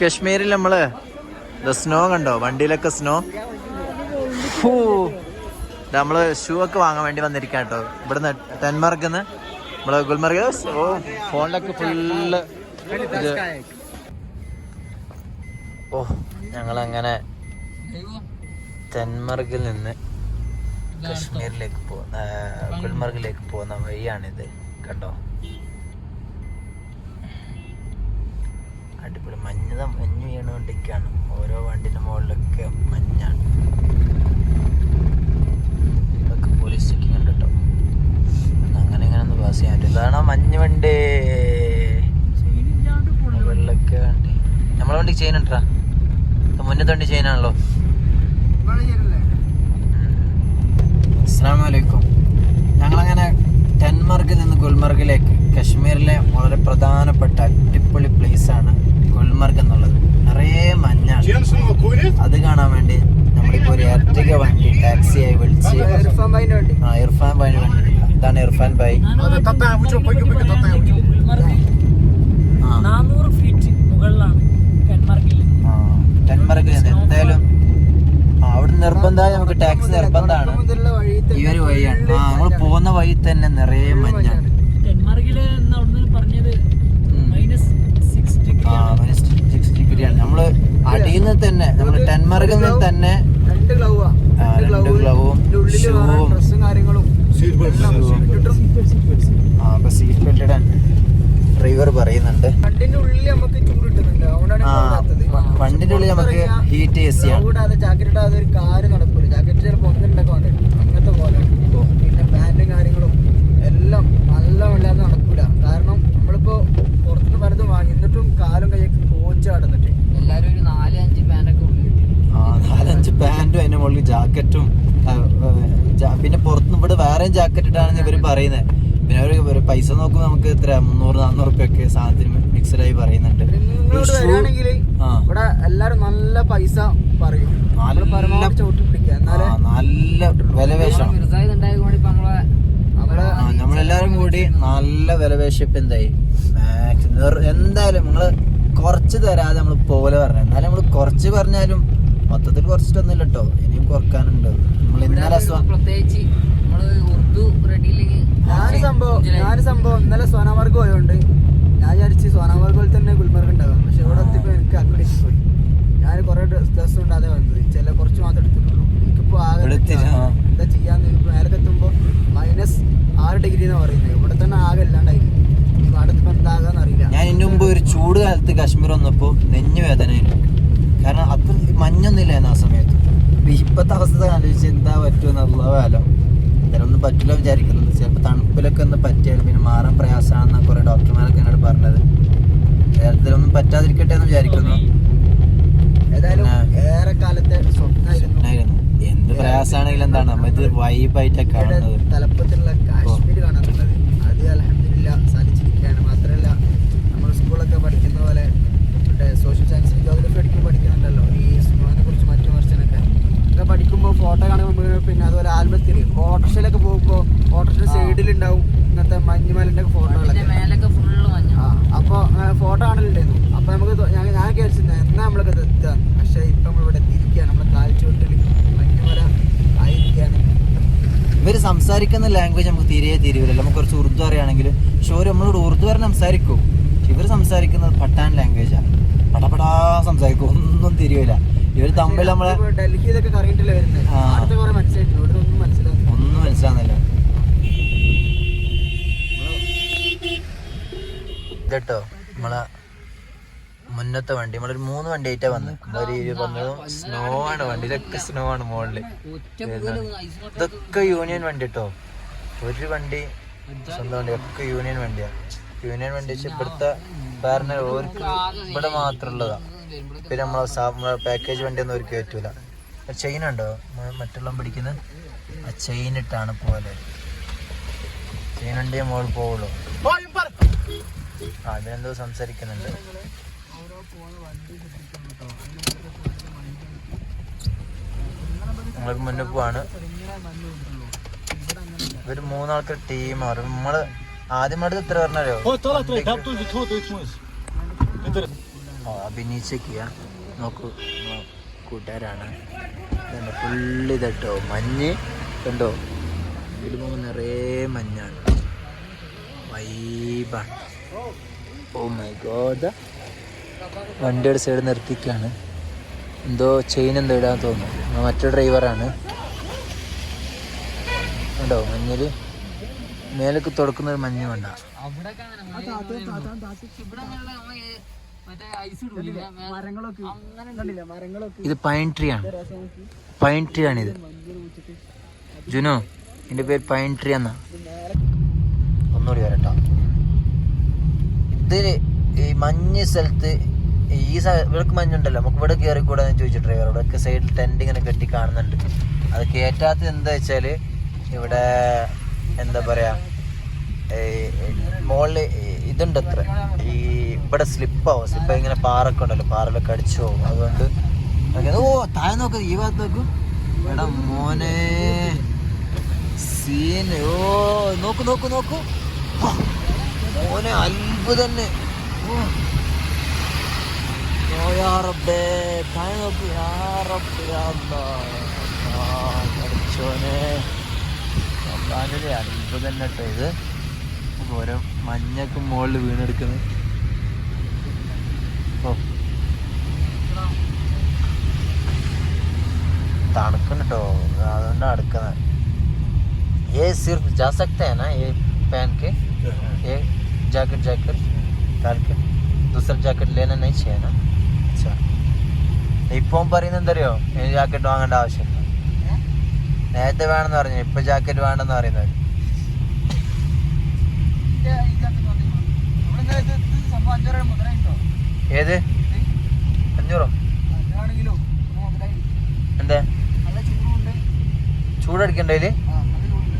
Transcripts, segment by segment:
കശ്മീരിൽ നമ്മൾ സ്നോ കണ്ടോ? വണ്ടിയിലൊക്കെ സ്നോ. നമ്മൾ ഷൂ ഒക്കെ വാങ്ങാൻ വേണ്ടി വന്നിരിക്കാം കേട്ടോ. ഇവിടുന്ന് ടെൻമാർക്ക് നമ്മൾ ഗുൽമർഗ്. ഓ ഫോണിലൊക്കെ ഫുള്ള് ഇത്. ഓ ഞങ്ങളങ്ങനെ തെന്മർഗിൽ നിന്ന് കശ്മീരിലേക്ക് പോ ഗുൽമർഗിലേക്ക് പോകുന്ന വഴിയാണിത്. കണ്ടോ? അടിപൊളി മഞ്ഞ മഞ്ഞ് വീണുകൊണ്ടിരിക്കുകയാണ്. ഓരോ വണ്ടിന്റെ മുകളിലൊക്കെ മഞ്ഞാണ്. ഇതൊക്കെ പോലീസ് ചെക്കിംഗ് ഉണ്ട് കേട്ടോ അങ്ങനെ ഇങ്ങനെ ഒന്ന് പാസ് ചെയ്യാൻ പറ്റും. ഇതാണ് മഞ്ഞ് വണ്ടി? മുകളിലൊക്കെ വണ്ടി. നമ്മളെ വണ്ടി ചെയിൻ ഉണ്ടാ? മുന്നത്തെ വണ്ടി ചെയിനാണല്ലോ അസ്സാമലൈക്കും ഞങ്ങളങ്ങനെ ടെൻമർഗിൽ നിന്ന് ഗുൽമർഗിലേക്ക് കശ്മീരിലെ വളരെ പ്രധാനപ്പെട്ട അടിപൊളി പ്ലേസ് ആണ് ഗുൽമർഗ് എന്നുള്ളത് നിറയെ മഞ്ഞാണ് Gents, no, cool it? അത് കാണാൻ വേണ്ടി നമ്മളിപ്പോ ഒരു ഇരട്ടിക വണ്ടി ടാക്സിയായി വിളിച്ച് ആ ഇർഫാൻ ഭായിന് വേണ്ടി. ഇതാണ് ഇർഫാൻ ഭായി. നാനൂറ് ഫീറ്റ് മുകളിലാണ് ടെൻമർഗിൽ എന്തായാലും ആ, അവിടെ നിർബന്ധമായി നമുക്ക് ടാക്സി നിർബന്ധമാണ്. ഈ ഒരു വഴിയാണ്. ആ നമ്മൾ പോകുന്ന വഴി തന്നെ നിറയെ മഞ്ഞാണ് ഡെൻമാർക്കിൽ എന്ന് അവിടുന്ന് പറഞ്ഞത് ഉം. മൈനസ് സിക്സ് ഡിഗ്രി ആ സിക്സ് ഡിഗ്രിയാണ് നമ്മൾ അടിയിൽ നിന്ന് തന്നെ നമ്മൾ തന്നെ രണ്ട് ഗ്ലൗവാ ഷൂവും ആ അപ്പൊ സീറ്റ് ബെൽറ്റ് ഇടാൻ ഡ്രൈവർ പറയുന്നുണ്ട്. വണ്ടിന്റെ ഉള്ളിൽ നമുക്ക് ചൂട് കിട്ടുന്നുണ്ട്. അതുകൊണ്ടാണ് ആ വ- വണ്ടിന്റെ ഉള്ളിൽ നമുക്ക് ഹീറ്റ് എ സി ആണ്. ജാക്കറ്റ് ഇടാതെ ഒരു കാര് നടക്കൂല ജാക്കറ്റ് ചിലപ്പോൾ ഒന്നുണ്ടൊക്കെ വേണ്ടി അങ്ങനത്തെ പോലെ പിന്നെ പാന്റും കാര്യങ്ങളും എല്ലാം നല്ല വെള്ളാതെ നടക്കൂല കാരണം നമ്മളിപ്പോ പുറത്തുനിന്ന് പലതും വാങ്ങി എന്നിട്ടും കാലും കൈയൊക്കെ കോച്ച് കടന്നിട്ട് എല്ലാരും ഒരു നാല് അഞ്ച് പാന്റൊക്കെ ഉള്ളിൽ ആ നാലഞ്ച് പാന്റും അതിന്റെ മുകളിൽ ജാക്കറ്റും ആ, ആ, ജാ- പിന്നെ പുറത്തുനിന്ന് ഇവിടെ വേറെയും ജാക്കറ്റ് പറയുന്നത് പിന്നെ അവർ പൈസ നോക്കുമ്പോൾ നമുക്ക് എത്ര? മുന്നൂറ് നാന്നൂറ് റുപ്യൊക്കെ സാധനത്തിന് മിക്സഡായി പറയുന്നുണ്ട്. ഇവിടെ എല്ലാരും നല്ല പൈസ പറയും. നല്ല- നല്ല വേഷം. നമ്മളെ നമ്മളെല്ലാരും കൂടി നല്ല വില ഇപ്പൊ എന്തായി? എന്തായാലും നിങ്ങൾ കുറച്ച് തരാതെ നമ്മൾ പോലെ പറഞ്ഞു എന്നാലും നമ്മൾ കുറച്ച് പറഞ്ഞാലും മൊത്തത്തിൽ കുറച്ചിട്ടൊന്നുമില്ല കേട്ടോ ഇനിയും കുറക്കാനുണ്ട്. നമ്മൾ ഇന്നലെ പ്രത്യേകിച്ച് നമ്മൾ ഞാൻ സംഭവം ഞാൻ സംഭവം. ഇന്നലെ സോനാമാർഗ് പോയോണ്ട് ഞാൻ വിചാരിച്ച് സോനാമാർഗിൽ തന്നെ ഗുൽമർഗ് ഉണ്ടാകാം പക്ഷെ ഇവിടെ എത്തിയപ്പോ എനിക്ക് അക്കടിച്ച് പോയി. ഞാൻ കുറെ ഡ്രസ് ഉണ്ടാതെ വന്നത്. ചില കുറച്ച് മാത്രം എടുത്തിട്ടുള്ളൂ. എനിക്കിപ്പോ ആകെ എന്താ ചെയ്യാന്ന് മേലൊക്കെ മേലക്ക് എത്തുമ്പോ മൈനസ് ആറ് ഡിഗ്രി എന്ന് പറയുന്നത് ഇവിടെ തന്നെ ആകെ ഇല്ലാണ്ടായിരിക്കും അടുത്ത് എന്താകാന്ന് അറിയില്ല. ഞാൻ ഇതിനു മുമ്പ് ഒരു ചൂട് കാലത്ത് കാശ്മീർ വന്നപ്പോ നെഞ്ഞു വേദനയായിരുന്നു. കാരണം അത്ര മഞ്ഞൊന്നുമില്ലായിരുന്നു ആ സമയത്ത്. ഇപ്പൊ ഇപ്പത്തെ അവസ്ഥ ആലോചിച്ച് എന്താ പറ്റുമെന്നുള്ള കാലം എന്തായാലും ഒന്നും പറ്റില്ല വിചാരിക്കുന്നത് ചിലപ്പോൾ തണുപ്പിലൊക്കെ ഒന്ന് പറ്റിയാലും പിന്നെ മാറാൻ പ്രയാസമാണെന്ന് കുറേ ഡോക്ടർമാരൊക്കെ എന്നോട് പറഞ്ഞത്. കേരളത്തിലൊന്നും പറ്റാതിരിക്കട്ടെ എന്ന് വിചാരിക്കുന്നു. ഏതായാലും എന്ത് പ്രയാസമാണെങ്കിലും എന്താണ്? നമ്മ ഇത് വൈബായിട്ടാണ് ഇവിടെ കാണുന്നത്. തലപ്പത്തിലുള്ള കാശ്മീർ കാണാനുള്ളത് അത് അലഹമില്ല സാധിച്ചിരിക്കുകയാണ് മാത്രമല്ല നമ്മൾ സ്കൂളൊക്കെ പഠിക്കുന്ന പോലെ മറ്റേ സോഷ്യൽ സയൻസ് ജോഗ്രഫി പഠിക്കുമ്പോൾ പഠിക്കുന്നുണ്ടല്ലോ ഈ സ്നോനെ കുറിച്ച് മറ്റു മറിച്ചനൊക്കെ ഒക്കെ പഠിക്കുമ്പോൾ ഫോട്ടോ കാണുമ്പോൾ പിന്നെ അതുപോലെ ആൽബത്തിൽ ഓട്ടോറിക്ഷയിലൊക്കെ പോകുമ്പോൾ ഓട്ടോറിക്ഷ സൈഡിലുണ്ടാവും ഇങ്ങനത്തെ മഞ്ഞുമലിന്റെ ഫോട്ടോകളൊക്കെ മേലൊക്കെ ഫുള്ള് മഞ്ഞ ആ അപ്പോൾ ഫോട്ടോ കാണലുണ്ടായിരുന്നു. അപ്പോൾ നമുക്ക് ഞാൻ ഞാൻ വിചാരിച്ചിരുന്നത് എന്നാ നമ്മളൊക്കെ എത്തുക പക്ഷേ ഇപ്പം നമ്മളിവിടെ എത്തിയിരിക്കുകയാണ് നമ്മുടെ കാൽച്ചുവട്ടിൽ മഞ്ഞുമല ആയിരിക്കുകയാണ് ഇവർ സംസാരിക്കുന്ന ലാംഗ്വേജ് നമുക്ക് തീരെ തിരിവില്ല. നമുക്ക് കുറച്ച് ഉറുദു അറിയാണെങ്കിൽ പക്ഷെ നമ്മളോട് ഉറുദു വരെ സംസാരിക്കും. ഇവർ സംസാരിക്കുന്നത് പട്ടാൻ ലാംഗ്വേജാണ് പടപടാ സംസാരിക്കും. ഒന്നും തിരിവില്ല. ഇവർ തമ്മിൽ നമ്മളെ ഡൽഹി ഇതൊക്കെ വരുന്നത്? ഒന്നും മനസ്സിലാകുന്നു ഒന്നും മനസ്സിലാകുന്നില്ല ഇതട്ടോ? നമ്മളെ മുന്നത്തെ വണ്ടി നമ്മളൊരു മൂന്ന് വണ്ടി ആയിട്ടാ വന്നത് ഇരു വന്നതും സ്നോ ആണ് വണ്ടി. ഇതൊക്കെ സ്നോ ആണ് മുകളിൽ ഇതൊക്കെ യൂണിയൻ വണ്ടി കേട്ടോ ഒരു വണ്ടി സ്വന്തം വണ്ടി ഒക്കെ യൂണിയൻ വണ്ടിയാ. യൂണിയൻ വണ്ടി വെച്ച് ഇവിടുത്തെ വേറെ ഓർക്ക് ഇവിടെ മാത്രമുള്ളതാ. പിന്നെ നമ്മളെ പാക്കേജ് വണ്ടി ഒന്നും അവർക്ക് പറ്റൂല. ചെയിൻ ഉണ്ടോ? മറ്റുള്ള പിടിക്കുന്നത് ആ ചെയിൻ ഇട്ടാണ് പോലെ ചെയിൻ ഉണ്ടെങ്കിൽ മോൾ പോവുള്ളൂ. അതിനെന്തോ സംസാരിക്കുന്നുണ്ട്. ഞങ്ങൾ മുന്നേ പോവാണ്. ഇവർ മൂന്നാൾക്ക് ടീമാണ് നമ്മൾ ആദ്യമായിട്ട് ഇത്ര പറഞ്ഞോ അഭിനയിച്ചൊക്കെയാ. നോക്കൂ കൂട്ടുകാരാണ്. ഫുള്ള് ഇതട്ടോ മഞ്ഞ് കണ്ടോ? ഇതിൽ പോകുമ്പോൾ നിറയെ മഞ്ഞാണ്. വൈബാണ് ഓ മൈ ഗോഡ് വണ്ടിയുടെ സൈഡ് നിർത്തിക്കാണ്. എന്തോ ചെയിൻ എന്തോ ഇടാൻ തോന്നുന്നു. മറ്റേ ഡ്രൈവറാണ് ഉണ്ടോ? മഞ്ഞിൽ മേലേക്ക് തുടക്കുന്ന ഒരു മഞ്ഞ് വേണ്ട ഇത് പൈൻ ട്രീ ആണ്. പൈൻ ട്രീ ആണിത് ജുനോ എന്റെ പേര് പൈൻ ട്രീ എന്നാ. ഒന്നുകൂടി വരട്ടോ. ഇതിൽ ഈ മഞ്ഞ് സ്ഥലത്ത് ഈ ഇവിടേക്ക് മഞ്ഞുണ്ടല്ലോ. നമുക്ക് ഇവിടെ കയറി കൂടാന്ന് ചോദിച്ചു ഡ്രൈവർ ഇവിടെയൊക്കെ സൈഡിൽ ടെന്റ് ഇങ്ങനെ കെട്ടി കാണുന്നുണ്ട്. അത് കയറ്റാത്തത് എന്താ വെച്ചാൽ ഇവിടെ എന്താ പറയാ മുകളിൽ ഇതുണ്ട് അത്ര ഈ ഇവിടെ സ്ലിപ്പാവും സ്ലിപ്പ് ഇങ്ങനെ പാറൊക്കെ ഉണ്ടല്ലോ. പാറലൊക്കെ അടിച്ചു പോകും അതുകൊണ്ട് ഓ താഴെ നോക്ക്. ഈ ഭാഗത്ത് നോക്കൂ. എടാ മോനെ. സീൻ. ഓ നോക്കൂ നോക്കൂ നോക്കൂ. മോനെ മോനെ അത്ഭുതം തന്നെ ഓ. ഓ യാ റബ്ബേ താഴെ നോക്കൂ യാ റബ്ബ് യാ അല്ലാ. ആ, പഠിച്ചോനെ അള്ളാന്റെ അത്ഭുതം തന്നെ കേട്ടോ ഇത് ഓരോ മഞ്ഞൊക്കെ മുകളിൽ വീണെടുക്കുന്നത് ഓ तड़कन तो അതുകൊണ്ട് അടുക്കുന്നത് ये सिर्फ जा सकते हैं ना ये पहन के ये जैकेट जैकेट डाल के दूसरा जैकेट लेना नहीं चाहिए ना अच्छा ഇപ്പം പറയുന്നത് എന്തറിയോ ഈ ജാക്കറ്റ് വാങ്ങേണ്ട ആവശ്യമില്ല നേരത്തെ വേണമെന്ന് പറഞ്ഞു ഇപ്പൊ ജാക്കറ്റ് വേണ്ടെന്ന് പറയുന്നത് സംഭവം അഞ്ചര മുതലായിട്ടോ ഏത് അഞ്ഞൂറോ അഞ്ചാണെങ്കിലോ മുതലായി എന്താ നല്ല ചൂടുണ്ട് ചൂടടിക്കണ്ടേ ഇതില് ആ നല്ല ചൂടുണ്ട്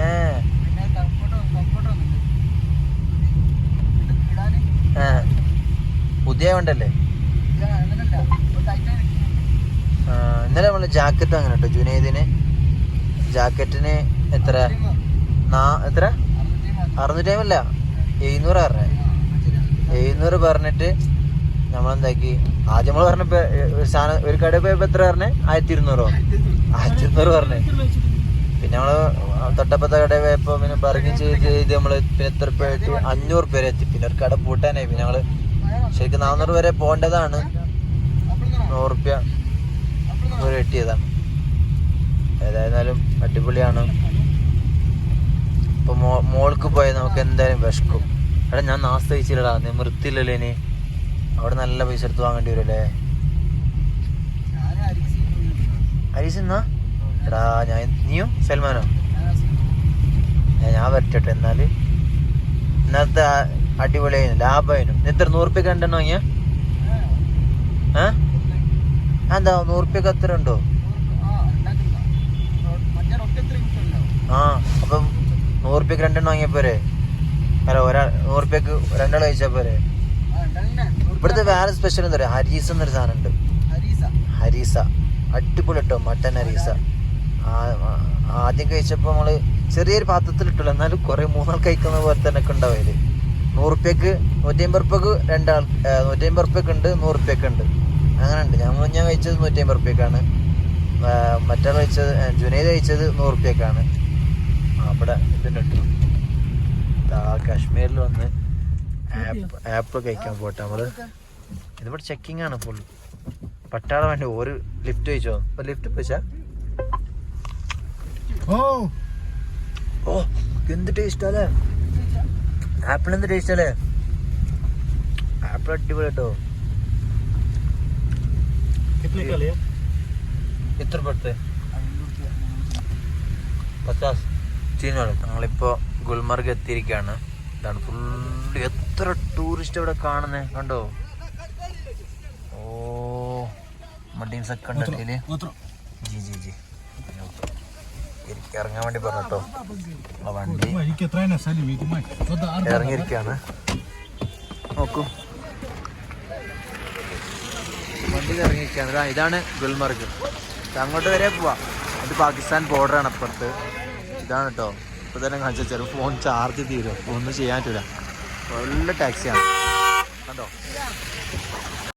ഏ പുതിയ വേണ്ടല്ലേ ഇത് അങ്ങനല്ല ഇപ്പൊ ടൈറ്റായി നിൽക്കുന്നുണ്ട് ആ, ഇന്നലെ നമ്മൾ ജാക്കറ്റ് അങ്ങനെ കേട്ടോ ജുനൈദിന്. ജാക്കറ്റിന് എത്ര? എത്ര? അറുന്നൂറ്റി അല്ല എഴുന്നൂറ് പറഞ്ഞേ. എഴുന്നൂറ് പറഞ്ഞിട്ട് നമ്മളെന്താക്കി? ആദ്യം നമ്മൾ പറഞ്ഞപ്പോ സാധനം ഒരു കടയിൽ പോയപ്പോ എത്ര പറഞ്ഞേ? ആയിരത്തി ഇരുന്നൂറോ ആയിരത്തി ഇരുന്നൂറ് പറഞ്ഞേ. പിന്നെ നമ്മൾ തൊട്ടപ്പത്തെ കട പോയപ്പോ പിന്നെ ബർഗിങ് ചെയ്ത് ചെയ്ത് നമ്മൾ പിന്നെ എത്ര പേര് ആയിട്ട്? അഞ്ഞൂറ് പേര് എത്തി. പിന്നെ ഒരു കട പൂട്ടാനായി. പിന്നെ ഞങ്ങൾ ശരിക്കും നാനൂറ് വരെ പോകേണ്ടതാണ്. നൂറുപ്യ ഒരു കിട്ടിയതാണ്. ഏതായിരുന്നാലും അടിപൊളിയാണ്. ഇപ്പൊ മോൾക്ക് പോയാൽ നമുക്ക് എന്തായാലും വിശക്കും. എടാ ഞാൻ നാസ്ത കഴിച്ചില്ലടാ നിവൃത്തിയില്ലല്ലോ ഇനി. അവിടെ നല്ല പൈസ എടുത്ത് വാങ്ങേണ്ടി വരുമല്ലേ? ഹരീസ് എന്നാ എടാ ഞാൻ നീയോ സൽമാനോ. ഞാൻ വരട്ടെ എന്നാൽ. ഇന്നത്തെ അടിപൊളിയായിരുന്നു. ലാഭമായിരുന്നു. എത്ര? നൂറുപ്യ കണ്ടെണ്ണോ ഞാൻ ആ എന്താ നൂറുപ്യക്ക് എത്ര ഉണ്ടോ? ആ അപ്പം നൂറുപ്യക്ക് രണ്ടെണ്ണം വാങ്ങിയ പോരെ? അല്ല ഒരാൾ നൂറുപ്യക്ക് രണ്ടാൾ കഴിച്ചാൽ പോരെ? ഇവിടുത്തെ വേറെ സ്പെഷ്യൽ എന്താ പറയുക? ഹരീസ എന്നൊരു സാധനം ഉണ്ട്. ഹരീസ. അടിപൊളി കേട്ടോ മട്ടൻ ഹരീസ. ആദ്യം കഴിച്ചപ്പോൾ നമ്മൾ ചെറിയൊരു പാത്രത്തിൽ ഇട്ടുള്ളൂ എന്നാലും കുറെ മൂന്നാൾ കഴിക്കുന്ന പോലെ തന്നെ ഒക്കെ നൂറുപ്യക്ക് നൂറ്റമ്പത് റുപ്യക്ക് രണ്ടാൾ നൂറ്റമ്പത് റുപ്യക്ക് ഉണ്ട് നൂറുപ്യക്ക് ഉണ്ട് അങ്ങനെ ഉണ്ട് ഞങ്ങൾ ഞാൻ കഴിച്ചത് നൂറ്റമ്പത് റുപ്യക്കാണ് മറ്റാൾ കഴിച്ചത് ജുനൈദ് കഴിച്ചത് നൂറുപ്യക്കാണ്. അവിടെ ഇതിന് കേട്ടോ കാശ്മീരിൽ വന്ന് ആപ്പ് ആപ്പ് കഴിക്കാൻ പോട്ടെ നമ്മൾ. ഇതിവിടെ ചെക്കിംഗ് ആണ് ഫുൾ. പട്ടാള വേണ്ടി ഒരു ലിഫ്റ്റ് കഴിച്ചോ? ഇപ്പൊ ലിഫ്റ്റ് പോയിച്ചാ ഓ. ഓ എന്ത് ടേസ്റ്റ് അല്ലേ? ആപ്പിൾ എന്ത് ടേസ്റ്റ് അല്ലേ ആപ്പിൾ അടിപൊളി കേട്ടോ. എത്ര പെടുത്ത് പത്താസ്. ചീനോളെ ഞങ്ങളിപ്പോ ഗുൽമർഗ് എത്തിയിരിക്കുകയാണ് ഇതാണ് ഫുള്ള് എത്ര ടൂറിസ്റ്റ് ഇവിടെ കാണുന്നേ? കണ്ടോ? ഓ മഡീംസ് ഒക്കെ ജി ജി ജി. ഇറങ്ങാൻ വേണ്ടി പറഞ്ഞോ ആ വണ്ടി ഇറങ്ങിയിരിക്കാണ് നോക്കൂ. വണ്ടി ഇറങ്ങിയിരിക്കുകയാണ്. ഇതാണ് ഗുൽമർഗ്. അങ്ങോട്ട് വരെ പോവാം. അത് പാകിസ്ഥാൻ ബോർഡറാണ് അപ്പുറത്ത്. ഇതാണ് കേട്ടോ. ഇപ്പൊ തന്നെ കാണിച്ചാൽ ചെറു ഫോൺ ചാർജ് തീരും. ഒന്നും ചെയ്യാൻ പറ്റൂല. നല്ല ടാക്സിയാണ് കണ്ടോ?